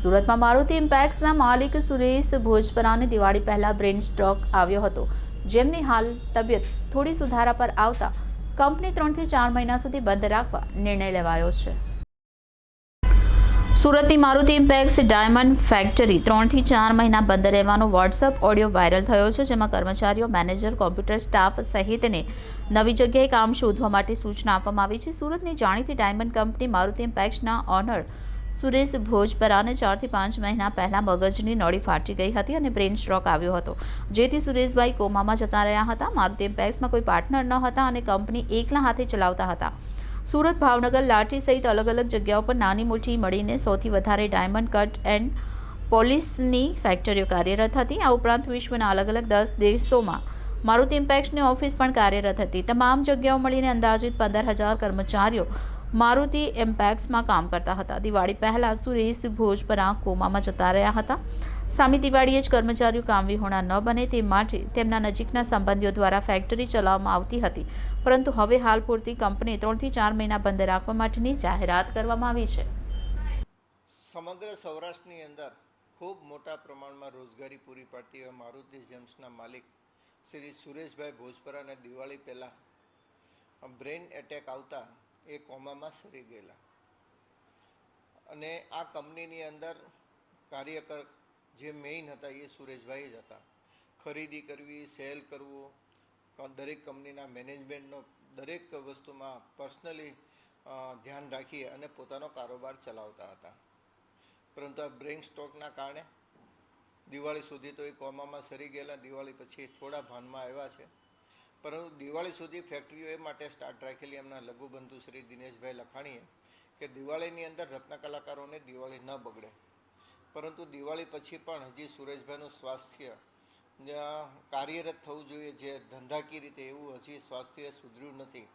સુરતમાં મારુતિ ઇમ્પેક્સના માલિક સુરેશ ભોજપરાને દિવાળી પહેલાં બ્રેન સ્ટ્રોક આવ્યો હતો. જેમની હાલ તબિયત થોડી સુધારા પર આવતા કંપની ત્રણથી ચાર મહિના સુધી બંધ રાખવા નિર્ણય લેવાયો છે. સુરતની મારુતિ ઇમ્પેક્સ ડાયમંડ ફેક્ટરી ત્રણથી ચાર મહિના બંધ રહેવાનો વોટ્સઅપ ઓડિયો વાયરલ થયો છે, જેમાં કર્મચારીઓ, મેનેજર, કોમ્પ્યુટર સ્ટાફ સહિતને નવી જગ્યાએ કામ શોધવા માટે સૂચના આપવામાં આવી છે. સુરતની જાણીતી ડાયમંડ કંપની મારુતિ ઇમ્પેક્સના ઓનર સુરેશ ભોજપરાને ચારથી પાંચ મહિના પહેલાં મગજની નળી ફાટી ગઈ હતી અને બ્રેન સ્ટ્રોક આવ્યો હતો. જેથી સુરેશભાઈ કોમામાં જતા રહ્યા હતા. મારુતિ એમ્પેક્સમાં કોઈ પાર્ટનર ન હતા અને કંપની એકલા હાથે ચલાવતા હતા. સુરત ભાવનગર લાઠી સહિત અલગ અલગ જગ્યાઓ પર નાની મોટી મળીને સૌથી વધારે ડાયમંડ કટ એન્ડ પોલિસની ફેક્ટરીઓ કાર્યરત હતી. આ ઉપરાંત વિશ્વના અલગ અલગ દસ દેશોમાં મારુતિ ઇમ્પેક્સની ઓફિસ પણ કાર્યરત હતી. તમામ જગ્યાઓ મળીને અંદાજિત પંદર હજાર કર્મચારીઓ મારુતિ એમ્પેક્સમાં કામ કરતા હતા. દિવાળી પહેલાં સુરેશ ભોજપરા કોમામાં જતા રહ્યા હતા. સામી દિવાળીએ જ કર્મચારીઓ કામવિહોણા ન બને તે માટે તેમના નજીકના સંબંધીઓ દ્વારા ફેક્ટરી ચલાવવામાં આવતી હતી. પરંતુ હવે હાલ પૂરતી કંપની ત્રણથી ચાર મહિના બંધ રાખવા માટેની જાહેરાત કરવામાં આવી છે. સમગ્ર સૌરાષ્ટ્રની અંદર ખૂબ મોટા પ્રમાણમાં રોજગારી પૂરી પાડતી હોય મારુતિ જેમ્સના માલિક શ્રી સુરેશભાઈ ભોજપરાને દિવાળી પહેલાં બ્રેન એટેક આવતા એ કોમામાં સરી ગયેલા. અને આ કંપનીની અંદર કાર્યકર જે મેઇન હતા એ સુરેશભાઈ જ હતા. ખરીદી કરવી સેલ કરવું દરેક કંપનીના મેનેજમેન્ટનો દરેક વસ્તુમાં પર્સનલી ધ્યાન રાખી અને પોતાનો કારોબાર ચલાવતા હતા. પરંતુ આ બ્રેઇન સ્ટ્રોકના કારણે દિવાળી સુધી તો એ કોમામાં સરી ગયેલા. દિવાળી પછી થોડા ભાનમાં આવ્યા છે. પરંતુ દિવાળી સુધી ફેક્ટરીઓ એ માટે સ્ટાર્ટ રાખેલી એમના લઘુબંધુ શ્રી દિનેશભાઈ લખાણીએ કે દિવાળીની અંદર રત્ન કલાકારોને દિવાળી ન બગડે. પરંતુ દિવાળી પછી પણ હજી સુરેશભાઈનું સ્વાસ્થ્ય કાર્યરત થવું જોઈએ જે ધંધાકીય રીતે એવું હજી સ્વાસ્થ્ય સુધર્યું નથી.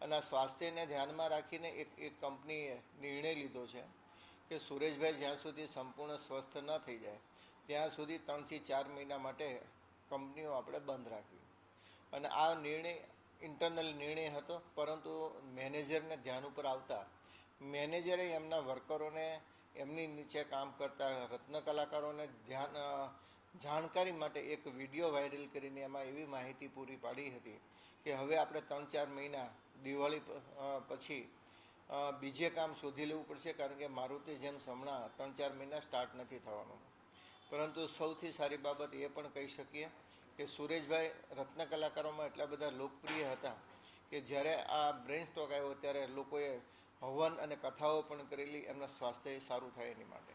અને આ સ્વાસ્થ્યને ધ્યાનમાં રાખીને એક એક કંપનીએ નિર્ણય લીધો છે કે સુરેશભાઈ જ્યાં સુધી સંપૂર્ણ સ્વસ્થ ન થઈ જાય, ત્યાં સુધી ત્રણથી ચાર મહિના માટે કંપનીઓ આપણે બંધ રાખવી. અને આ નિર્ણય ઇન્ટરનલ નિર્ણય હતો, પરંતુ મેનેજરને ધ્યાન ઉપર આવતા મેનેજરે એમના વર્કરોને એમની નીચે કામ કરતા રત્ન કલાકારોને ધ્યાન, જાણકારી માટે એક વીડિયો વાયરલ કરીને એમાં એવી માહિતી પૂરી પાડી હતી કે હવે આપણે ત્રણ ચાર મહિના દિવાળી પછી બીજે કામ શોધી લેવું પડશે કારણ કે મારુતિ જેમ હમણાં ત્રણ ચાર મહિના સ્ટાર્ટ નથી થવાનું. પરંતુ સૌથી સારી બાબત એ પણ કહી શકીએ કે સુરેશભાઈ રત્ન કલાકારોમાં એટલા બધા લોકપ્રિય હતા કે જ્યારે આ બ્રેન સ્ટ્રોક આવ્યો ત્યારે લોકોએ હવન અને કથાઓ પણ કરેલી, એમના સ્વાસ્થ્ય સારું થાય એની માટે.